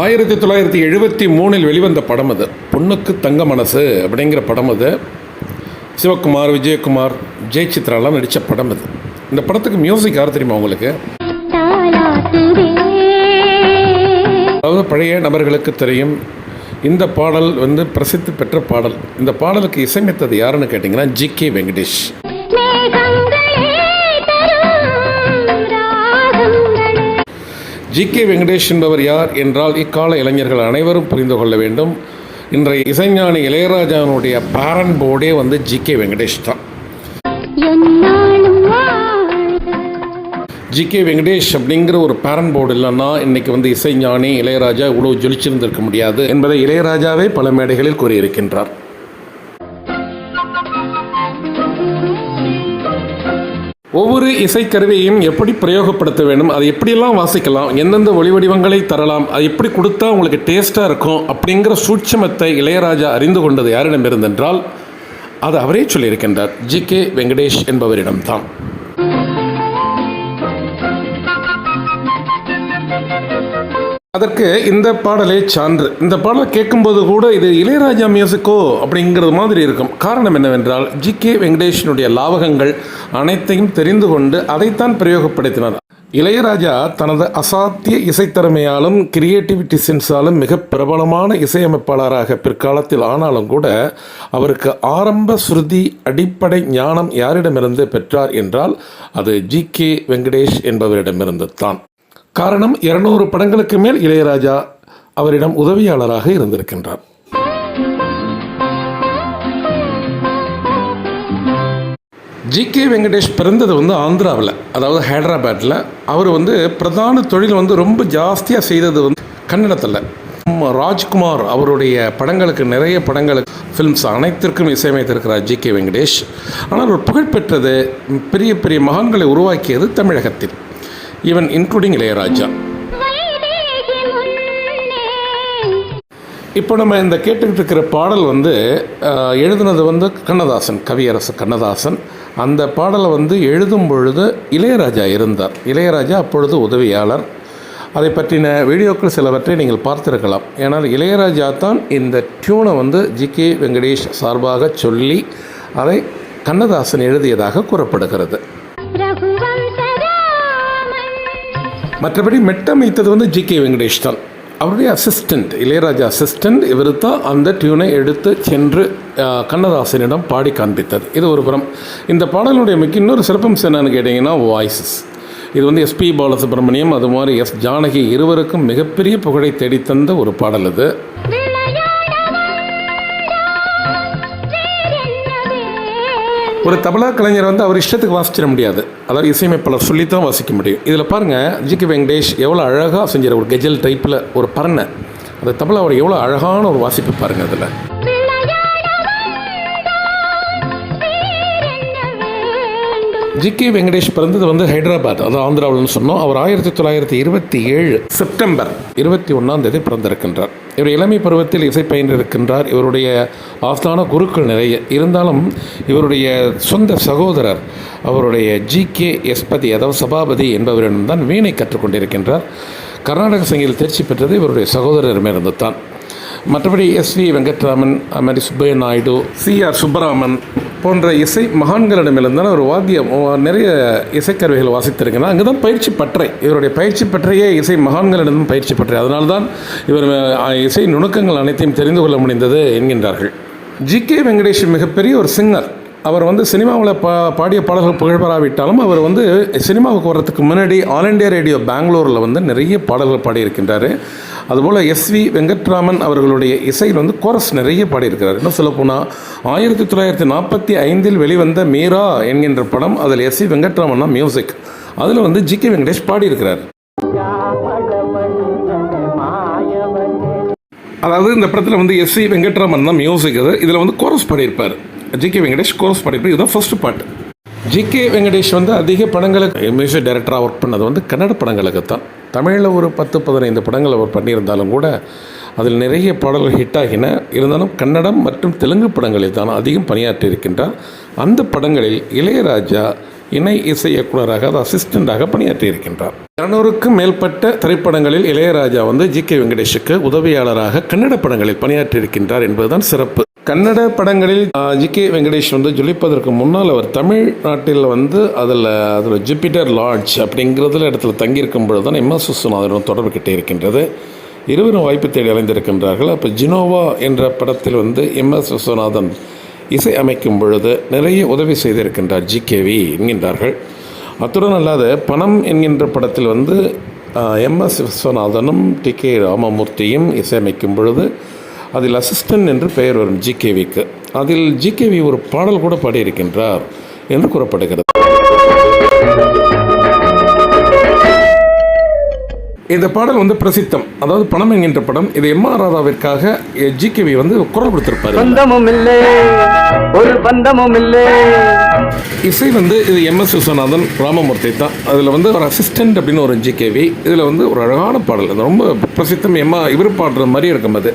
ஆயிரத்தி தொள்ளாயிரத்தி எழுபத்தி மூணில் வெளிவந்த படம் அது. பொண்ணுக்கு தங்க மனசு அப்படிங்கிற படம் அது. சிவகுமார் விஜயகுமார் ஜெயசித்ராலாம் நடித்த படம் அது. இந்த படத்துக்கு மியூசிக் யார் தெரியுமா உங்களுக்கு? அதாவது பழைய நபர்களுக்கு தெரியும். இந்த பாடல் வந்து பிரசித்தி பெற்ற பாடல். இந்த பாடலுக்கு இசையமைத்தது யாருன்னு கேட்டிங்கன்னா G K Venkatesh. G K Venkatesh என்பவர் யார் என்றால் இக்கால இளைஞர்கள் அனைவரும் புரிந்து கொள்ள வேண்டும். இன்றைய இசைஞானி இளையராஜாவினுடைய பேரன் போர்டே வந்து ஜி கே வெங்கடேஷ் தான். ஜி கே வெங்கடேஷ் அப்படிங்கிற ஒரு பேரன் போர்டு இல்லைன்னா இன்னைக்கு வந்து இசைஞானி இளையராஜா இவ்வளோ ஜொலிச்சிருந்திருக்க முடியாது என்பதை இளையராஜாவே பல மேடைகளில் கூறியிருக்கின்றார். ஒவ்வொரு இசைக்கருவியையும் எப்படி பிரயோகப்படுத்த வேண்டும் அதை எப்படியெல்லாம் வாசிக்கலாம் எந்தெந்த ஒளி வடிவங்களை தரலாம் அது எப்படி கொடுத்தா உங்களுக்கு டேஸ்ட்டாக இருக்கும் அப்படிங்கிற சூட்சமத்தை இளையராஜா அறிந்து கொண்டது யாரிடம் இருந்தென்றால் அது அவரே சொல்லியிருக்கின்றார். ஜி கே வெங்கடேஷ் என்பவரிடம்தான். அதற்கு இந்த பாடலே சான்று. இந்த பாடலை கேட்கும்போது கூட இது இளையராஜா மியூசிக்கோ அப்படிங்கிறது மாதிரி இருக்கும். காரணம் என்னவென்றால் ஜி கே வெங்கடேஷனுடைய லாவகங்கள் அனைத்தையும் தெரிந்து கொண்டு அதைத்தான் பிரயோகப்படுத்தினார். இளையராஜா தனது அசாத்திய இசைத்திறமையாலும் கிரியேட்டிவிட்டி சென்ஸாலும் மிக பிரபலமான இசையமைப்பாளராக பிற்காலத்தில் ஆனாலும் கூட அவருக்கு ஆரம்ப ஸ்ருதி அடிப்படை ஞானம் யாரிடமிருந்து பெற்றார் என்றால் அது ஜி கே வெங்கடேஷ் என்பவரிடமிருந்து தான். காரணம் இருநூறு படங்களுக்கு மேல் இளையராஜா அவரிடம் உதவியாளராக இருந்திருக்கின்றார். ஜி கே வெங்கடேஷ் பிறந்தது வந்து ஆந்திராவில் அதாவது ஹைதராபாத்தில் அவர் வந்து பிரதான தொழில் வந்து ரொம்ப ஜாஸ்தியாக செய்தது வந்து கன்னடத்தில். ராஜ்குமார் அவருடைய படங்களுக்கு நிறைய படங்களுக்கு ஃபிலிம்ஸ் அனைத்திற்கும் இசையமைத்திருக்கிறார் ஜி கே வெங்கடேஷ். ஆனால் ஒரு புகழ்பெற்றது பெரிய பெரிய மகான்களை உருவாக்கியது தமிழகத்தில். Even including Ilaiyaraaja. இப்போ நம்ம இந்த கேட்டுக்கிட்டு இருக்கிற பாடல் வந்து எழுதுனது வந்து கண்ணதாசன் கவியரசு கண்ணதாசன். அந்த பாடலை வந்து எழுதும் பொழுது இளையராஜா இருந்தார். இளையராஜா அப்பொழுது உதவியாளர். அதை பற்றின வீடியோக்கள் சிலவற்றை நீங்கள் பார்த்திருக்கலாம். ஏனால் இளையராஜா தான் இந்த டியூனை வந்து ஜி. கே. வெங்கடேஷ் சார்பாக சொல்லி அதை கண்ணதாசன் எழுதியதாக கூறப்படுகிறது. மற்றபடி மெட்டமைத்தது வந்து ஜி கே வெங்கடேஷ் தான். அவருடைய அசிஸ்டண்ட் இளையராஜா அசிஸ்டண்ட் இவர் தான் அந்த டியூனை எடுத்து சென்று கண்ணதாசனிடம் பாடி காண்பித்தது. இது ஒரு புறம். இந்த பாடலுடைய முக்கிய இன்னொரு சிறப்பம்சம் என்னன்னு கேட்டிங்கன்னா வாய்ஸஸ் இது வந்து எஸ்பி பாலசுப்ரமணியம் அது மாதிரி எஸ் ஜானகி இருவருக்கும் மிகப்பெரிய புகழை தேடித்தந்த ஒரு பாடல் இது ஒரு தபலா கலைஞர் வந்து அவர் இஷ்டத்துக்கு வாசிச்சிட முடியாது. அதாவது இசையமைப்பாளர் சொல்லித்தான் வாசிக்க முடியும். இதில் பாருங்கள் ஜி கே வெங்கடேஷ் எவ்வளோ அழகாக செஞ்சார் ஒரு கெஜல் டைப்பில் ஒரு பரணை அந்த தபலாவோட எவ்வளோ அழகான ஒரு வாசிப்பு பாருங்கள் அதில். ஜி கே வெங்கடேஷ் பிறந்தது வந்து ஹைதராபாத் அது ஆந்திராவில்னு சொன்னோம். அவர் ஆயிரத்தி தொள்ளாயிரத்தி இருபத்தி ஏழு செப்டம்பர் இருபத்தி ஒன்றாம் தேதி பிறந்திருக்கின்றார். இவர் இளமை பருவத்தில் இசை பயின்றிருக்கின்றார். இவருடைய ஆஸ்தான குருக்கள் நிறைய. இருந்தாலும் இவருடைய சொந்த சகோதரர் அவருடைய ஜி கே எஸ்பதி அதாவது சபாபதி என்பவரிடம்தான் வீணை கற்றுக்கொண்டிருக்கின்றார் கர்நாடக சங்கீதத்தில் தேர்ச்சி பெற்றது இவருடைய சகோதரரிடமிருந்து தான் மற்றபடி எஸ் வி வெங்கட்ராமன் அது மாதிரி சுப்பைய நாயுடு சி ஆர் சுப்பராமன் போன்ற இசை மகான்களிடமிருந்தான ஒரு வாத்தியம் நிறைய இசைக்கருவிகள் வாசித்திருக்கிறார். அங்கே தான் பயிற்சி பற்றை. இவருடைய பயிற்சி பற்றையே இசை மகான்களிடம் பயிற்சி பற்றை. அதனால் தான் இவர் இசை நுணுக்கங்கள் அனைத்தையும் தெரிந்து கொள்ள முடிந்தது என்கின்றார்கள். ஜி. கே. வெங்கடேஷ் மிகப்பெரிய ஒரு சிங்கர் அவர் வந்து சினிமாவில் பா பாடிய பாடல்கள் புகழ்பெறாவிட்டாலும் அவர் வந்து சினிமாவுக்கு வர்றதுக்கு முன்னாடி ஆல் இண்டியா ரேடியோ பெங்களூரில் வந்து நிறைய பாடல்கள் பாடியிருக்கின்றார். அதுபோல் எஸ்வி வெங்கட்ராமன் அவர்களுடைய இசையில் வந்து கோரஸ் நிறைய பாடியிருக்கிறார். இன்னும் சொல்லப்போனால் ஆயிரத்தி தொள்ளாயிரத்தி நாற்பத்தி ஐந்தில் வெளிவந்த மீரா என்கின்ற படம் அதில் எஸ்வி வெங்கட்ராமன் தான் மியூசிக் அதில் வந்து ஜி கே வெங்கடேஷ் பாடியிருக்கிறார். அதாவது இந்த படத்தில் வந்து எஸ் சி வெங்கட்ராமன் தான் மியூசிக் அது. இதில் வந்து கோரஸ் பாடியிருப்பார். ஜி கே வெங்கடேஷ் கோரஸ் பாடியிருப்பார் இதுதான் ஃபர்ஸ்ட் பாட்டு ஜி கே வெங்கடேஷ் வந்து அதிக படங்களுக்கு மியூசிக் டைரக்டராக ஒர்க் பண்ணது வந்து கன்னட படங்களுக்கு தான் தமிழில் ஒரு பத்து பதினைந்து படங்கள் அவர் பண்ணியிருந்தாலும் கூட அதில் நிறைய பாடல்கள் ஹிட் ஆகின. இருந்தாலும் கன்னடம் மற்றும் தெலுங்கு படங்களில் தான் அதிகம் பணியாற்றி இருக்கின்றார். அந்த படங்களில் இளையராஜா இணை இசை இயக்குனராக அது அசிஸ்டண்டாக பணியாற்றி இருக்கின்றார். இரநூறுக்கும் மேற்பட்ட திரைப்படங்களில் இளையராஜா வந்து ஜி கே வெங்கடேஷுக்கு உதவியாளராக கன்னட படங்களில் பணியாற்றியிருக்கின்றார் என்பதுதான் சிறப்பு. கன்னட படங்களில் ஜி கே வெங்கடேஷ் வந்து ஜொலிப்பதற்கு முன்னால் அவர் தமிழ்நாட்டில் வந்து அதில் அதில் ஜூபிட்டர் லாட்ஜ் அப்படிங்கிறதுல இடத்துல தங்கியிருக்கும் பொழுது தான் எம்எஸ் விஸ்வநாதனுடன் தொடர்பு கிட்டே இருக்கின்றது. இருவரும் வாய்ப்பு தேடி அலைந்திருக்கின்றார்கள். அப்போ ஜினோவா என்ற படத்தில் வந்து எம்எஸ் விஸ்வநாதன் இசை அமைக்கும் பொழுது நிறைய உதவி செய்திருக்கின்றார் ஜி கேவி என்கின்றார்கள். அத்துடன் அல்லாத பணம் என்கின்ற படத்தில் வந்து எம்எஸ் விஸ்வநாதனும் டி கே ராமமூர்த்தியும் இசையமைக்கும் பொழுது அதில் அசிஸ்டன்ட் என்று பெயர் வரும் ஜிகேவிக்கு அதில் ஜிகேவி ஒரு பாடல் கூட பாடியிருக்கின்றார் என்று கூறப்படுகிறது. இந்த பாடல் வந்து பிரசித்தம். அதாவது பணம் என்கின்ற படம். இது எம் ஆர் ராதாவிற்காக ஜிகேவி வந்து குரல் கொடுத்திருப்பாரு. பந்தமும் இல்லை ஒரு பந்தமும் இல்லை. இசை வந்து இது எம் எஸ் விஸ்வநாதன் ராமமூர்த்தி தான். அதில் வந்து ஒரு அசிஸ்டன்ட் அப்படின்னு ஒரு ஜிகேவி இதில் வந்து ஒரு அழகான பாடல். அது ரொம்ப பிரசித்தம். எம்மா இவர் பாடுற மாதிரியே இருக்கும் அது.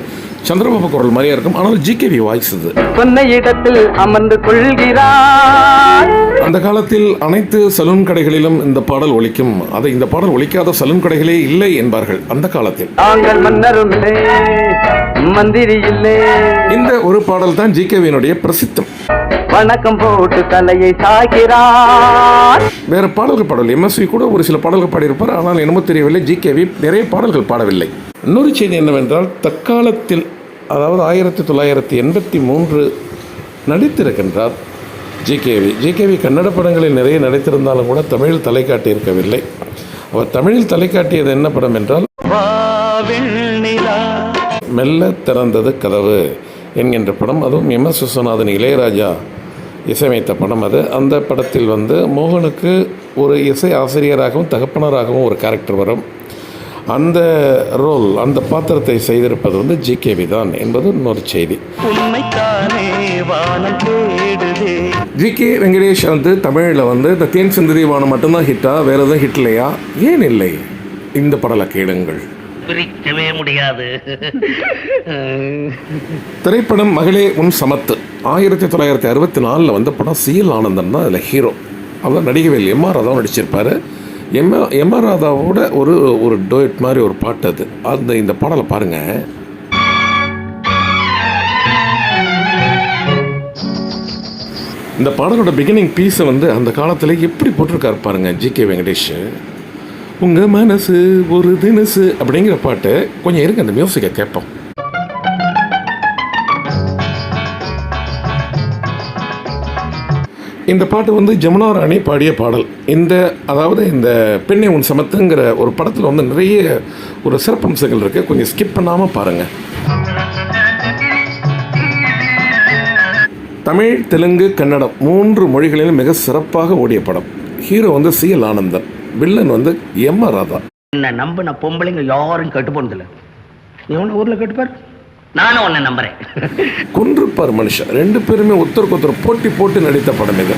சந்திரபாபு குரல் மாதிரியே இருக்கும். ஆனால் ஜிகேவி வாய்ஸ் இது. சொன்ன இடத்தில் அமர்ந்து கொள்கிறார். அந்த காலத்தில் அனைத்து சலூன் கடைகளிலும் இந்த பாடல் ஒலிக்கும். அதை இந்த பாடல் ஒலிக்காத சலூன் கடைகளே இல்லை என்பார்கள் அந்த காலத்தில். மந்திரி இல்லை. இந்த ஒரு பாடல் தான் ஜிகேவியினுடைய பிரசித்தம். வணக்கம் போட்டு தலையை சாய்கிறார் வேற பாடல்கள் பாடல் எம்எஸ்வி கூட ஒரு சில பாடல்கள் பாடியிருப்பார். ஆனால் என்னமோ தெரியவில்லை. ஜிகேவி நிறைய பாடல்கள் பாடவில்லை. இன்னொரு செய்தி என்னவென்றால் தற்காலத்தில் அதாவது ஆயிரத்தி தொள்ளாயிரத்தி எண்பத்தி மூன்று நடித்திருக்கின்றார் ஜிகேவி ஜிகேவி கன்னட படங்களில் நிறைய நடித்திருந்தாலும் கூட தமிழில் தலை காட்டியிருக்கவில்லை அவர் தமிழில் தலை காட்டியது என்ன படம் என்றால் மெல்ல திறந்தது கதவு என்கின்ற படம். அதுவும் எம் எஸ் விஸ்வநாதன் இளையராஜா இசையமைத்த படம் அது. அந்த படத்தில் வந்து மோகனுக்கு ஒரு இசை ஆசிரியராகவும் தகப்பனராகவும் ஒரு கேரக்டர் வரும். அந்த ரோல் அந்த பாத்திரத்தை செய்திருப்பது வந்து ஜிகேவி தான் என்பது இன்னொரு செய்தி. ஜி கே வெங்கடேஷ் வந்து தமிழில் வந்து இந்த தேன் சிந்ததி வானம் மட்டும்தான் ஹிட்டா வேறு எதுவும் ஹிட் இல்லையா? ஏன் இல்லை? இந்த படலை கேளுங்கள். பிரிக்கவே முடியாது. திரைப்படம் மகளே உன் சமத்து. ஆயிரத்தி தொள்ளாயிரத்தி அறுபத்தி நாலில் வந்த படம் சிஎல் ஆனந்தன் தான் அதில் ஹீரோ அவர் நடிகவேல் எம் ஆர் ராதாவும் நடிச்சிருப்பார். எம் எம் ஆர் ராதாவோட ஒரு ஒரு டோயட் மாதிரி ஒரு பாட்டு அது. அந்த இந்த பாடலை பாருங்கள் இந்த பாடலோட பிகினிங் பீஸை வந்து அந்த காலத்தில் எப்படி போட்டிருக்காரு பாருங்க ஜி கே வெங்கடேஷ். உங்கள் மனசு ஒரு தினசு அப்படிங்கிற பாட்டு கொஞ்சம் இருங்க அந்த மியூசிக்கை கேட்போம். இந்த பாட்டு வந்து ஜமுனா ராணி பாடிய பாடல். இந்த அதாவது இந்த பெண்ணை உன் சமத்துங்கிற ஒரு படத்தில் வந்து நிறைய ஒரு சிறப்பம்சங்கள் இருக்குது கொஞ்சம் ஸ்கிப் பண்ணாமல் பாருங்கள் தமிழ் தெலுங்கு கன்னடம் மூன்று மொழிகளிலும் மிக சிறப்பாக ஓடிய படம். ஹீரோ வந்து சி எல் ஆனந்தன் வில்லன் வந்து எம் ஆர் ராதா. என்ன நம்பின பொம்பளைங்க யாரும் கெட்டு போனதில்ல. ஒன்று ஊர்ல கெட்டுப்பார் நானும் உன்னை நம்புறேன். கொன்றிருப்பார் மனுஷன். ரெண்டு பேருமே ஒருத்தருக்கு ஒருத்தர் போட்டி போட்டு நடித்த படம் இது.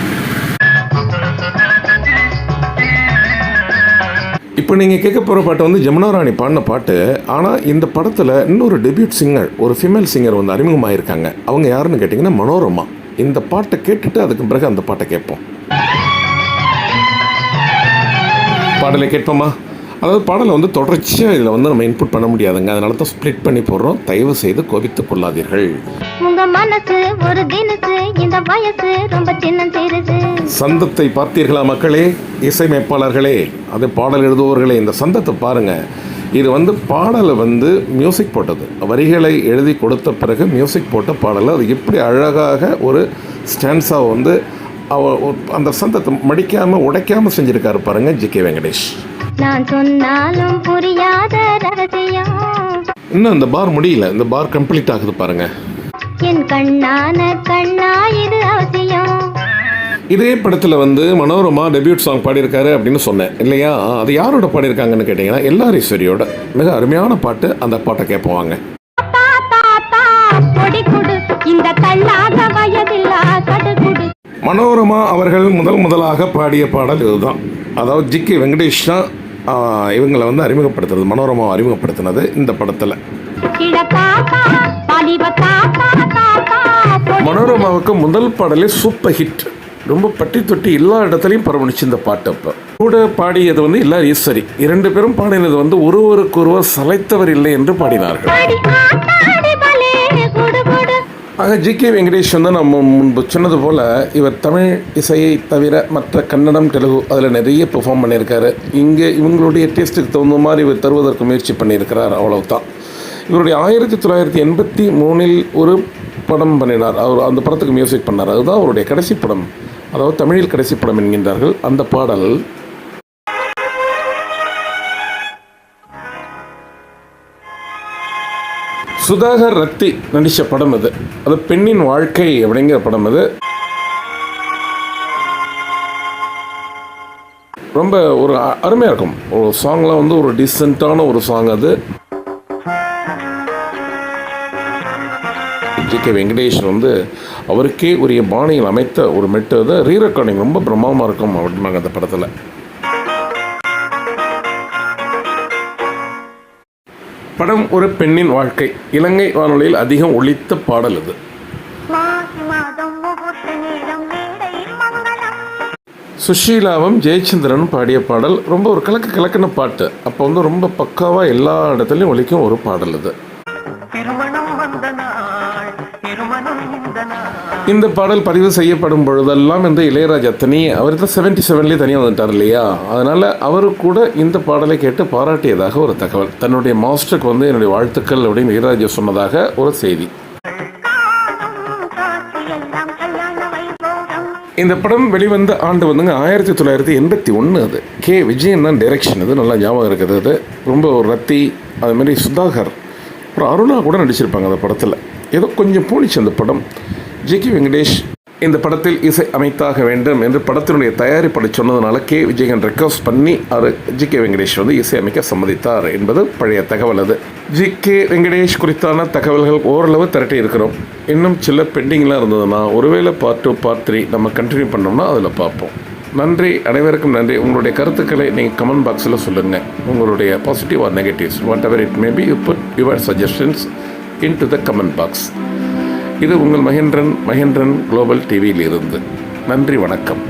இப்போ நீங்கள் கேட்க போகிற பாட்டு வந்து ஜமுனா ராணி பாடின பாட்டு. ஆனால் இந்த படத்தில் இன்னொரு டெபியூட் சிங்கர் ஒரு ஃபீமேல் சிங்கர் வந்து அறிமுகமாயிருக்காங்க. அவங்க யாருன்னு கேட்டிங்கன்னா மனோரமா. இந்த பாட்டை கேட்டுட்டு அதுக்கு பிறகு அந்த பாட்டை கேட்போம். பாடலை கேட்போமா? அதாவது பாடலை வந்து தொடர்ச்சியாக இதில் வந்து நம்ம இன்புட் பண்ண முடியாதுங்க. அதனால தான் ஸ்ப்ளிட் பண்ணி போடுறோம். தயவு செய்து கோபித்துக் கொள்ளாதீர்கள். உங்க மனசு ஒரு தினசு இந்த வயசு ரொம்ப சின்ன சிறுசு. சந்தத்தை பார்த்தீர்களா மக்களே? இசையமைப்பாளர்களே அது பாடல் எழுதுபவர்களே இந்த சந்தத்தை பாருங்க. இது வந்து பாடலை வந்து மியூசிக் போட்டது. வரிகளை எழுதி கொடுத்த பிறகு மியூசிக் போட்ட பாடல். அது எப்படி அழகாக ஒரு ஸ்டான்ஸாக வந்து அவ அந்த சந்தத்தை மடிக்காமல் உடைக்காமல் செஞ்சுருக்காரு பாருங்க ஜி கே வெங்கடேஷ். நான் சொன்னாலும் புரியாத ரகசியம். இன்னும் இந்த பார் முடியல இந்த பார் கம்ப்ளீட் ஆகுது பாருங்க. என் கண்ணான கண்ணா இது அவசியம். இதே படத்தில் வந்து மனோரமா டெபியூட் சாங் பாடியிருக்காரு அப்படின்னு சொன்னேன். இல்லையா? அது யாரோட பாடியிருக்காங்கன்னு கேட்டிங்கன்னா எல்லாரீஸ்வரியோட மிக அருமையான பாட்டு அந்த பாட்டை கேட்போம் மனோரமா அவர்கள் முதல் முதலாக பாடிய பாடல் இதுதான். அதாவது ஜி கே வெங்கடேஷ் தான் இவங்களை வந்து அறிமுகப்படுத்துறது மனோரமாவை அறிமுகப்படுத்தினது இந்த படத்தில். மனோரமாவுக்கு முதல் பாடலே சூப்பர் ஹிட் ரொம்ப பட்டி தொட்டி எல்லா இடத்துலையும் பரவணிச்சு இந்த பாட்டு அப்போ. கூட பாடியது வந்து எல்லா ஈஸ்வரி. இரண்டு பேரும் பாடினது வந்து ஒருவருக்கொருவர் சளைத்தவர் இல்லை என்று பாடினார்கள். ஆக ஜி கே வெங்கடேஷ் வந்து நம்ம முன்பு சொன்னது போல் இவர் தமிழ் இசையை தவிர மற்ற கன்னடம் தெலுங்கு அதில் நிறைய பெர்ஃபார்ம் பண்ணியிருக்காரு. இங்கே இவங்களுடைய டேஸ்ட்டுக்கு தகுந்த மாதிரி இவர் தருவதற்கு முயற்சி பண்ணியிருக்கிறார் அவ்வளவுதான். இவருடைய ஆயிரத்தி தொள்ளாயிரத்தி எண்பத்தி மூணில் ஒரு படம் பண்ணினார். அவர் அந்த படத்துக்கு மியூசிக் பண்ணார். அதுதான் அவருடைய கடைசி படம். அதாவது தமிழில் கடைசி படம் என்கின்றார்கள். அந்த பாடல் சுதாகர் ரத்தி நடித்த படம் அது. அது பெண்ணின் வாழ்க்கை அப்படிங்கிற படம் அது. ரொம்ப ஒரு அருமையாக இருக்கும். ஒரு சாங்லாம் வந்து ஒரு டீசெண்டான ஒரு சாங் அது. ஜி. கே. வெங்கடேஷ் வந்து அவருக்கே உரிய பாணியில் அமைத்த ஒரு மெட்டு அது. ரீ ரெக்கார்டிங் ரொம்ப பிரம்மாண்டமாக இருக்கும் அப்படின்னாங்க அந்த படத்தில். படம் ஒரு பெண்ணின் வாழ்க்கை. இலங்கை வானொலியில் அதிகம் ஒழித்த பாடல் இது சுஷீலாவும் ஜெயச்சந்திரன் பாடிய பாடல் ரொம்ப ஒரு கலக்கு கலக்கின பாட்டு. அப்போ வந்து ரொம்ப பக்காவாக எல்லா இடத்துலையும் ஒழிக்கும் ஒரு பாடல் இது இந்த பாடல் பதிவு செய்யப்படும் பொழுதெல்லாம் இந்த இளையராஜா தனி அவர் தான் செவன்டி செவன்லேயே தனியாக வந்துட்டார் இல்லையா? அதனால் அவர் கூட இந்த பாடலை கேட்டு பாராட்டியதாக ஒரு தகவல். தன்னுடைய மாஸ்டருக்கு வந்து என்னுடைய வாழ்த்துக்கள் அப்படின்னு இளையராஜா சொன்னதாக ஒரு செய்தி. இந்த படம் வெளிவந்த ஆண்டு வந்துங்க ஆயிரத்தி தொள்ளாயிரத்தி எண்பத்தி ஒன்று அது. கே. விஜயன் தான் டைரக்ஷன் அது நல்லா ஞாபகம் இருக்குது அது. ரொம்ப ஒரு ரத்தி அது மாதிரி சுதாகர் அப்புறம் அருணா கூட நடிச்சிருப்பாங்க அந்த படத்தில். ஏதோ கொஞ்சம் போனிச்சு அந்த படம். ஜி கே வெங்கடேஷ் இந்த படத்தில் இசை அமைத்தாக வேண்டும் என்று படத்தினுடைய தயாரிப்படை சொன்னதுனால கே. விஜயன் ரெக்வஸ்ட் பண்ணி அவர் ஜி கே வெங்கடேஷ் வந்து இசை அமைக்க சம்மதித்தார் என்பது பழைய தகவல் அது. ஜி கே வெங்கடேஷ் குறித்தான தகவல்கள் ஓரளவு திரட்டி இருக்கிறோம். இன்னும் சில பெண்டிங்லாம் இருந்ததுன்னா ஒருவேளை பார்ட் டூ பார்ட் த்ரீ நம்ம கண்டினியூ பண்ணோம்னா அதில் பார்ப்போம். நன்றி அனைவருக்கும் நன்றி. உங்களுடைய கருத்துக்களை நீங்கள் கமெண்ட் பாக்ஸில் சொல்லுங்கள் உங்களுடைய positive or negatives whatever it may be you put your suggestions into the comment box இது உங்கள் மகேந்திரன் மகேந்திரன் குளோபல் டிவியில் இருந்து நன்றி வணக்கம்.